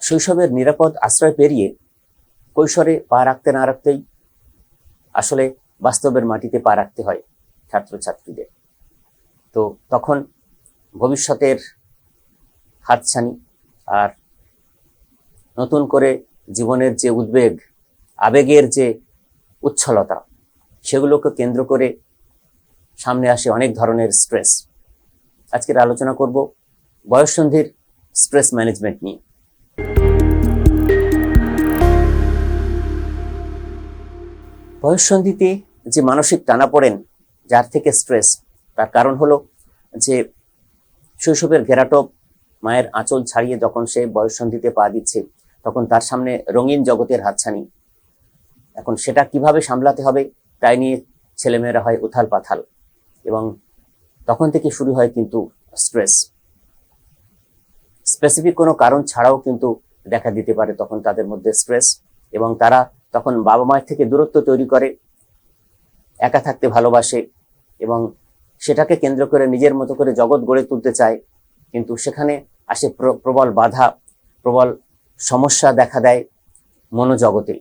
শৈশবের নিরাপদ আশ্রয় পেরিয়ে কৈশোরে পা রাখতে না রাখতেই আসলে বাস্তবের মাটিতে পা রাখতে হয় ছাত্রছাত্রীদের। তো তখন ভবিষ্যতের হাতছানি আর নতুন করে জীবনের যে উদ্বেগ, আবেগের যে উচ্ছলতা, সেগুলোকে কেন্দ্র করে সামনে আসে অনেক ধরনের স্ট্রেস। আজকের আলোচনা করব বয়ঃসন্ধির স্ট্রেস ম্যানেজমেন্ট নিয়ে। বয়ঃসন্ধিতে যে মানসিক টানাপোড়েন যার থেকে স্ট্রেস তার কারণ হলো যে শৈশবের ঘেরাটোপ মায়ের আঁচল ছাড়িয়ে যখন সে বয়ঃসন্ধিতে পা দিচ্ছে, তখন তার সামনে রঙিন জগতের হাতছানি। এখন সেটা কীভাবে সামলাতে হবে, তাই নিয়ে ছেলেমেয়েরা হয় উথাল পাথাল এবং তখন থেকে শুরু হয় কিন্তু স্ট্রেস স্পেসিফিক কোনো কারণ ছাড়াও কিন্তু দেখা দিতে পারে তখন তাদের মধ্যে স্ট্রেস এবং তারা তখন বাবা মায়ের থেকে দূরত্ব তৈরি করে, একা থাকতে ভালোবাসে এবং সেটাকে কেন্দ্র করে নিজের মতো করে জগৎ গড়ে তুলতে চায়। কিন্তু সেখানে আসে প্র- প্রবল বাধা, প্রবল সমস্যা দেখা দেয় মনোজগতে।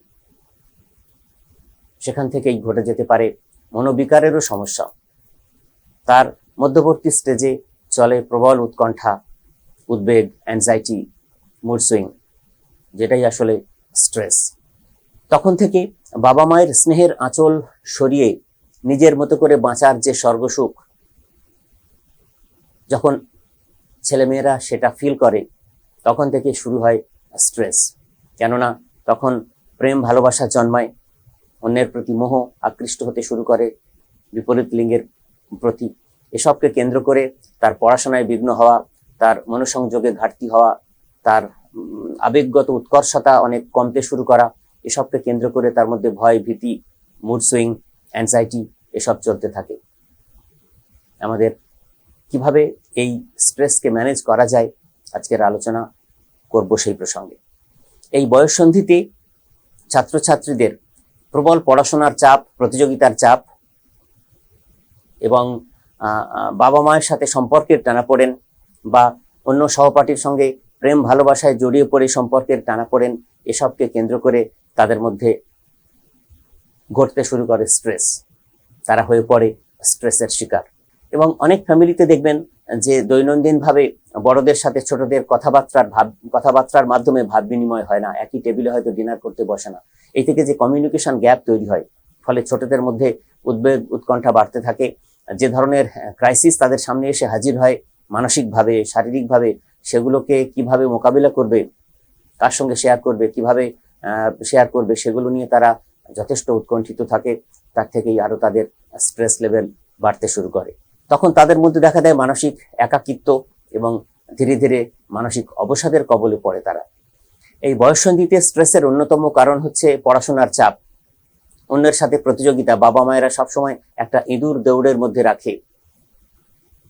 সেখান থেকেই ঘটে যেতে পারে মনোবিকারেরও সমস্যা। তার মধ্যবর্তী স্টেজে চলে প্রবল উৎকণ্ঠা। উদ্বেগ অ্যাংজাইটি মুড সুইং যেটাই আসলে স্ট্রেস তখন থেকে বাবা মায়ের স্নেহের আঁচল সরিয়ে নিজের মতো করে বাঁচার যে স্বর্গসুখ, যখন ছেলেমেয়েরা সেটা ফিল করে, তখন থেকে শুরু হয় স্ট্রেস কেননা তখন প্রেম ভালোবাসা জন্মায়, অন্যের প্রতি মোহ, আকৃষ্ট হতে শুরু করে, বিপরীত লিঙ্গের প্রতি। এসবকে কেন্দ্র করে তার পড়াশোনায় বিঘ্ন হওয়া তার মনোসংযোগে ঘাটতি হওয়া, তার আবেগগত উৎকর্ষতা অনেক কমতে শুরু করা, এসবকে কেন্দ্র করে তার মধ্যে ভয়, ভীতি মুড সুইং অ্যাংজাইটি এসব চলতে থাকে। আমাদের কীভাবে এই স্ট্রেসকে ম্যানেজ করা যায়, আজকের আলোচনা করব সেই প্রসঙ্গে। এই বয়ঃসন্ধিতে ছাত্রছাত্রীদের প্রবল পড়াশোনার চাপ, প্রতিযোগিতার চাপ এবং বাবা মায়ের সাথে সম্পর্কের টানাপোড়েন বা অন্য সহপাঠীর সঙ্গে প্রেম ভালোবাসায় জড়িয়ে পড়ে সম্পর্কের টানাপোড়েন এসবকে কেন্দ্র করে তাদের মধ্যে ঘটতে শুরু করে স্ট্রেস তারা হয়ে পড়ে স্ট্রেসের শিকার। এবং অনেক ফ্যামিলিতে দেখবেন যে দৈনন্দিনভাবে বড়দের সাথে ছোটদের কথাবার্তার ভাব, কথাবার্তার মাধ্যমে ভাব বিনিময় হয় না। একই টেবিলে হয়তো ডিনার করতে বসে না। এই থেকে যে কমিউনিকেশন গ্যাপ তৈরি হয়, ফলে ছোটদের মধ্যে উদ্বেগ, উৎকণ্ঠা বাড়তে থাকে। যে ধরনের ক্রাইসিস তাদের সামনে এসে হাজির হয় মানসিকভাবে, শারীরিকভাবে সেগুলোকে কীভাবে মোকাবিলা করবে, কার সঙ্গে শেয়ার করবে, কীভাবে শেয়ার করবে, সেগুলো নিয়ে তারা যথেষ্ট উৎকণ্ঠিত থাকে। তার থেকেই আরও তাদের স্ট্রেস লেভেল বাড়তে শুরু করে। তখন তাদের মধ্যে দেখা দেয় মানসিক একাকিত্ব এবং ধীরে ধীরে মানসিক অবসাদের কবলে পড়ে তারা। এই বয়ঃসন্ধিতে স্ট্রেসের অন্যতম কারণ হচ্ছে পড়াশোনার চাপ। অন্যের সাথে প্রতিযোগিতা বাবা মায়েরা সবসময় একটা ইঁদুর দৌড়ের মধ্যে রাখে।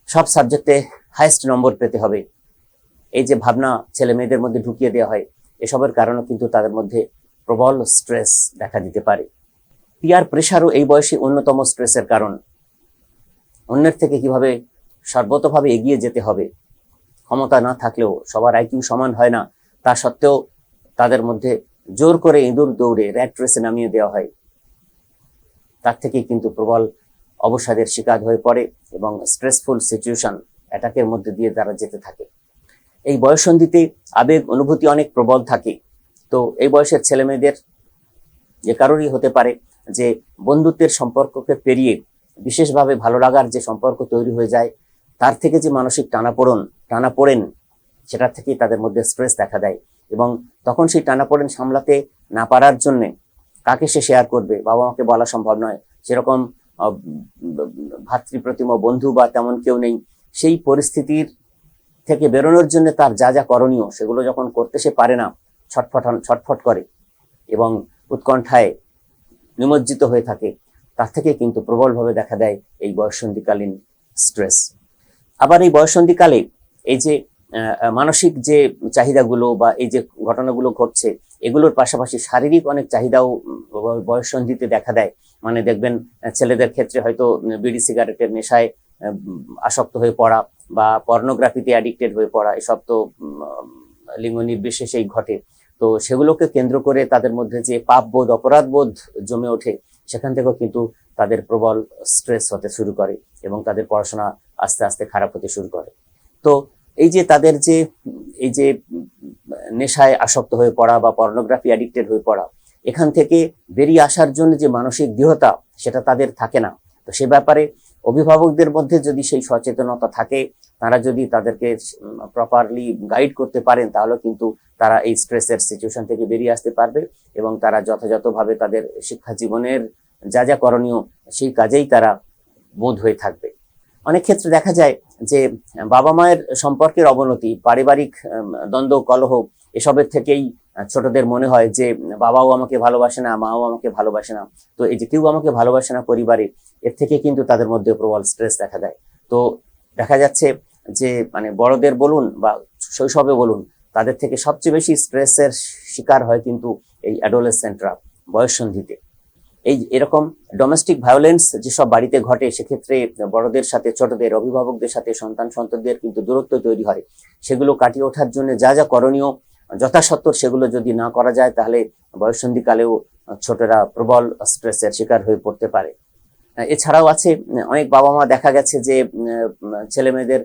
সব সাবজেক্টে হাইস্ট নম্বর পেতে হবে। এই যে ভাবনা ছেলে মেয়েদের মধ্যে ঢুকিয়ে দেওয়া হয়, এসবের কারণে কিন্তু তাদের মধ্যে প্রবল স্ট্রেস দেখা দিতে পারে। পিয়ার প্রেশারও এই বয়সে অন্যতম স্ট্রেসের কারণ। অন্যের থেকে কীভাবে সর্বতভাবে এগিয়ে যেতে হবে, ক্ষমতা না থাকলেও সবার আইকিউ সমান হয় না, তা সত্ত্বেও তাদের মধ্যে জোর করে ইঁদুর দৌড়ে র্যাট রেসে নামিয়ে দেওয়া হয়। তার থেকেই কিন্তু প্রবল অবসাদের শিকার হয়ে পড়ে এবং স্ট্রেসফুল সিচুয়েশন অ্যাটাকের মধ্যে দিয়ে তারা যেতে থাকে। এই বয়সন্ধিতে আবেগ, অনুভূতি অনেক প্রবল থাকে। তো এই বয়সের ছেলে মেয়েদের যে কারোরই হতে পারে যে বন্ধুত্বের সম্পর্ককে পেরিয়ে বিশেষভাবে ভালো লাগার যে সম্পর্ক তৈরি হয়ে যায়, তার থেকে যে মানসিক টানাপোড়ন, টানাপোড়েন, সেটা থেকেই তাদের মধ্যে স্ট্রেস দেখা দেয় এবং তখন সেই টানাপোড়েন সামলাতে না পারার জন্যে কাকে সে শেয়ার করবে? বাবা মাকে বলা সম্ভব নয়। সেরকম ভাতৃপ্রতিম বন্ধু বা তেমন কেউ নেই। সেই পরিস্থিতির থেকে বেরোনোর জন্য তার যা যা করণীয় সেগুলো যখন করতে সে পারে না ছটফটান ছটফট করে এবং উৎকণ্ঠায় নিমজ্জিত হয়ে থাকে, তার থেকে কিন্তু প্রবলভাবে দেখা দেয় এই বয়সন্ধিকালীন স্ট্রেস আবার এই বয়ঃসন্ধিকালে এই যে মানসিক যে চাহিদাগুলো বা এই যে ঘটনাগুলো ঘটছে, এগুলোর পাশাপাশি শারীরিক অনেক চাহিদাও বয়ঃসন্ধিতে দেখা দেয়। মানে দেখবেন ছেলেদের ক্ষেত্রে হয়তো বিড়ি সিগারেটের নেশায় আসক্ত হয়ে পড়া বা পর্নোগ্রাফিতে অ্যাডিক্টেড হয়ে পড়া, এসব তো লিঙ্গ নির্বিশেষেই ঘটে। তো সেগুলোকে কেন্দ্র করে তাদের মধ্যে যে পাপবোধ, অপরাধবোধ জমে ওঠে, সেখান থেকেও কিন্তু তাদের প্রবল স্ট্রেস হতে শুরু করে এবং তাদের পড়াশোনা আস্তে আস্তে খারাপ হতে শুরু করে। তো এই যে তাদের যে, এই যে, নেশায় আসক্ত হয়ে পড়া বা পর্নোগ্রাফি অ্যাডিক্টেড হয়ে পড়া, এখান থেকে বেরিয়ে আসার জন্য যে মানসিক দৃঢ়তা, সেটা তাদের থাকে না। তো সে ব্যাপারে অভিভাবকদের মধ্যে যদি সেই সচেতনতা থাকে, তারা যদি তাদেরকে প্রপারলি গাইড করতে পারেন, তাহলে কিন্তু তারা এই স্ট্রেসের সিচুয়েশন থেকে বেরিয়ে আসতে পারবে এবং তারা যথাযথভাবে তাদের শিক্ষা জীবনের যা যা করণীয় সেই কাজেই তারা বোধ হয়ে থাকবে। অনেক ক্ষেত্রে দেখা যায় যে বাবা মায়ের সম্পর্কের অবনতি, পারিবারিক দ্বন্দ্ব, কলহ, এসবের থেকেই ছোটদের মনে হয় যে বাবাও আমাকে ভালোবাসে না, মাও আমাকে ভালোবাসে না। তো এই যে কেউ আমাকে ভালোবাসে না পরিবারে এর থেকে কিন্তু তাদের মধ্যে প্রবল স্ট্রেস দেখা দেয়। তো দেখা যাচ্ছে যে মানে বড়দের বলুন বা শৈশবে বলুন, তাদের থেকে সবচেয়ে বেশি স্ট্রেসের শিকার হয় কিন্তু এই অ্যাডোলেসেন্টরা বয়ঃসন্ধিতে এই এরকম ডোমেস্টিক ভায়োলেন্স যেসব বাড়িতে ঘটে, সেক্ষেত্রে বড়দের সাথে, ছোটদের, অভিভাবকদের সাথে, সন্তান সন্ততিদের কিন্তু দূরত্ব তৈরি হয়। সেগুলো কাটিয়ে ওঠার জন্য যা যা করণীয় যথাসত্ত্বর সেগুলো যদি না করা যায়, তাহলে বয়ঃসন্ধিকালেও ছোটরা প্রবল স্ট্রেসের শিকার হয়ে পড়তে পারে। এছাড়াও আছে অনেক বাবা মা দেখা গেছে যে ছেলে মেয়েদের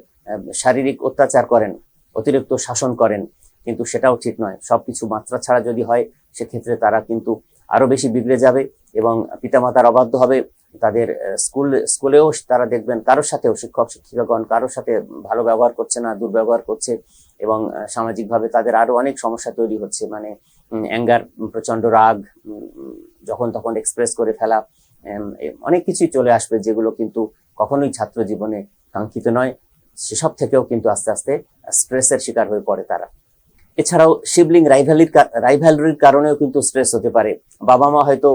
শারীরিক অত্যাচার করেন, অতিরিক্ত শাসন করেন, কিন্তু সেটাও ঠিক নয়। সব কিছু মাত্রা ছাড়া যদি হয়, সেক্ষেত্রে তারা কিন্তু আরও বেশি বিগড়ে যাবে এবং পিতামাতার অবাধ্য হবে। তাদের স্কুল, স্কুলেও তারা দেখবেন কারোর সাথেও শিক্ষক, শিক্ষিকাগণ কারোর সাথে ভালো ব্যবহার করছে না, দুর্ব্যবহার করছে এবং সামাজিকভাবে তাদের আরও অনেক সমস্যা তৈরি হচ্ছে। মানে অ্যাঙ্গার, প্রচণ্ড রাগ যখন তখন এক্সপ্রেস করে ফেলা অনেক কিছুই চলে আসবে যেগুলো কিন্তু কখনোই ছাত্র জীবনে কাঙ্ক্ষিত নয়। সেসব থেকেও কিন্তু আস্তে আস্তে স্ট্রেসের শিকার হয়ে পড়ে তারা। এছাড়াও শিবলিং রাইভালির রাইভালরির কারণেও কিন্তু স্ট্রেস হতে পারে। বাবা মা হয়তো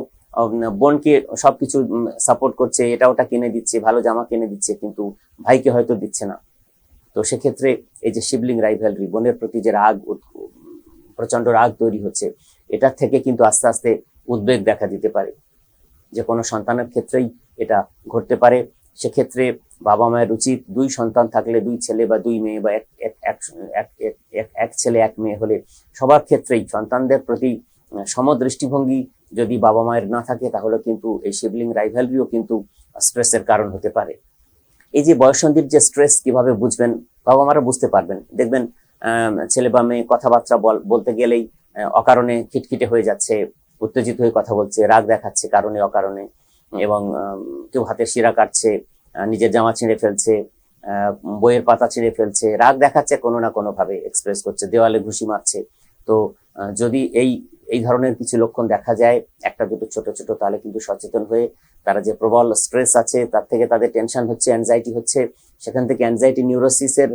বোনকে সবকিছু সাপোর্ট করছে, এটা ওটা কিনে দিচ্ছে, ভালো জামা কিনে দিচ্ছে, কিন্তু ভাইকে হয়তো দিচ্ছে না। তো সেক্ষেত্রে এই যে শিবলিং রাইভালরি বোনের প্রতি যে রাগ প্রচণ্ড রাগ তৈরি হচ্ছে, এটার থেকে কিন্তু আস্তে আস্তে উদ্বেগ দেখা দিতে পারে। যে কোনো সন্তানের ক্ষেত্রেই এটা ঘটতে পারে। সেক্ষেত্রে বাবা মায়ের উচিত দুই সন্তান থাকলে দুই ছেলে বা দুই মেয়ে বা এক এক ছেলে, এক মেয়ে হলে সবার ক্ষেত্রেই সন্তানদের প্রতি সমদৃষ্টিভঙ্গি যদি বাবা মায়ের না থাকে, তাহলে কিন্তু এই শিবলিং রাইভালরিও কিন্তু স্ট্রেসের কারণ হতে পারে। এই যে বয়সন্ধির যে স্ট্রেস কীভাবে বুঝবেন, বাবা মারা বুঝতে পারবেন। দেখবেন ছেলে বা মেয়ে কথাবার্তা বল- বলতে গেলেই অকারণে খিটখিটে হয়ে যাচ্ছে উত্তেজিত হয়ে কথা বলছে রাগ দেখাচ্ছে কারণে অকারণে এবং কেউ হাতের শিরা কাটছে নিজের জামা ছিঁড়ে ফেলছে বইয়ের পাতা ছিঁড়ে ফেলছে রাগ দেখাচ্ছে কোনো না কোনো ভাবে এক্সপ্রেস করছে দেওয়ালে ঘুষি মারছে। তো যদি এই এই ধরনের কিছু লক্ষণ দেখা যায় একটা দুটো ছোট ছোট তাহলে কিন্তু সচেতন হয়ে তারা যে প্রবল স্ট্রেস আছে তার থেকে তাদের টেনশন হচ্ছে অ্যাংজাইটি হচ্ছে সেখান থেকে অ্যাংজাইটি নিউরোসিসের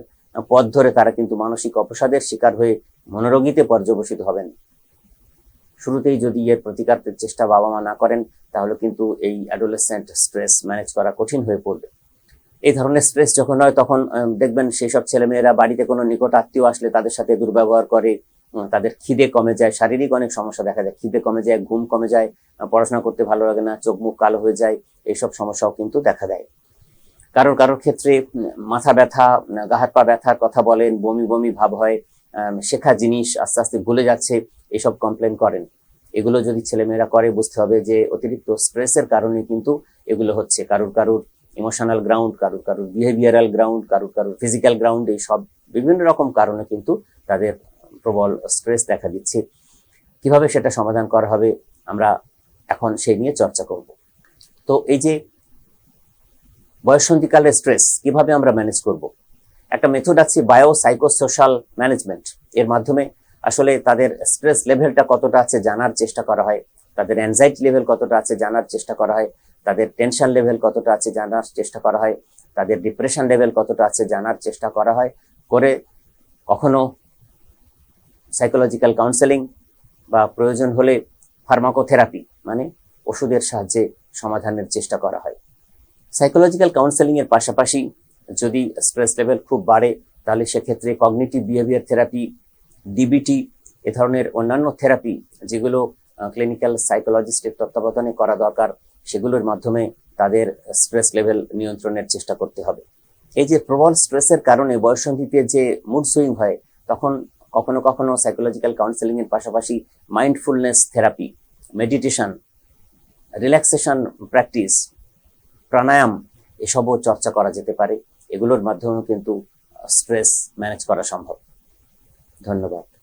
পথ ধরে তারা কিন্তু মানসিক অপসাদের শিকার হয়ে মনোরোগীতে পর্যবসিত হবেন। শুরুতেই যদি এর প্রতিকারের চেষ্টা বাবা মা না করেন, তাহলে কিন্তু এই অ্যাডোলেসেন্ট স্ট্রেস ম্যানেজ করা কঠিন হয়ে পড়বে। এই ধরনের স্ট্রেস যখন হয়, তখন দেখবেন সেই সব ছেলেমেয়েরা বাড়িতে কোনো নিকট আত্মীয় আসলে তাদের সাথে দুর্ব্যবহার করে তাদের খিদে কমে যায়, শারীরিক অনেক সমস্যা দেখা যায়, খিদে কমে যায়, ঘুম কমে যায় পড়াশোনা করতে ভালো লাগে না, চোখ মুখ কালো হয়ে যায়, এইসব সমস্যাও কিন্তু দেখা দেয়। কারোর কারোর ক্ষেত্রে মাথা ব্যথা গা হাত পা ব্যথার কথা বলেন, বমি বমি ভাব হয় শেখা জিনিস আস্তে আস্তে ভুলে যাচ্ছে এসব কমপ্লেন করেন। এগুলো যদি ছেলেমেয়েরা করে, বুঝতে হবে যে অতিরিক্ত স্ট্রেসের কারণে কিন্তু এগুলো হচ্ছে। কারুর কারুর ইমোশনাল গ্রাউন্ড কারুর কারুর বিহেভিয়ারাল গ্রাউন্ড কারুর কারুর ফিজিক্যাল গ্রাউন্ড এই সব বিভিন্ন রকম কারণে কিন্তু তাদের প্রবল স্ট্রেস দেখা দিচ্ছে। কীভাবে সেটা সমাধান করা হবে, আমরা এখন সেই নিয়ে চর্চা করব। তো এই যে বয়সন্ধিকালের স্ট্রেস কীভাবে আমরা ম্যানেজ করব? একটা মেথড আছে বায়ো সাইকোসোশ্যাল ম্যানেজমেন্ট এর মাধ্যমে আসলে তাদের স্ট্রেস লেভেলটা কতটা আছে জানার চেষ্টা করা হয়, তাদের অ্যাংজাইটি লেভেল কতটা আছে জানার চেষ্টা করা হয়, তাদের টেনশন লেভেল কতটা আছে জানার চেষ্টা করা হয়, তাদের ডিপ্রেশন লেভেল কতটা আছে জানার চেষ্টা করা হয়, করে কখনো সাইকোলজিক্যাল কাউন্সেলিং বা প্রয়োজন হলে ফার্মাকোথেরাপি মানে ওষুধের সাহায্যে সমাধানের চেষ্টা করা হয়। সাইকোলজিক্যাল কাউন্সেলিং এর পাশাপাশি যদি স্ট্রেস লেভেল খুব বাড়ে, তাহলে সেক্ষেত্রে কগনিটিভ বিহেভিয়ার থেরাপি ডিবিটি এ ধরনের অন্যান্য থেরাপি যেগুলো ক্লিনিক্যাল সাইকোলজিস্টের তত্ত্বাবধানে করা দরকার, সেগুলোর মাধ্যমে তাদের স্ট্রেস লেভেল নিয়ন্ত্রণের চেষ্টা করতে হবে। এই যে প্রবল স্ট্রেসের কারণে বয়সন্ধিতে যে মুড সুইং হয়, তখন কখনো কখনো সাইকোলজিক্যাল কাউন্সেলিং এর পাশাপাশি mindfulness therapy meditation relaxation practice pranayama এসবও চর্চা করা যেতে পারে। এগুলোর মাধ্যমেও কিন্তু স্ট্রেস ম্যানেজ করা সম্ভব। ধন্যবাদ।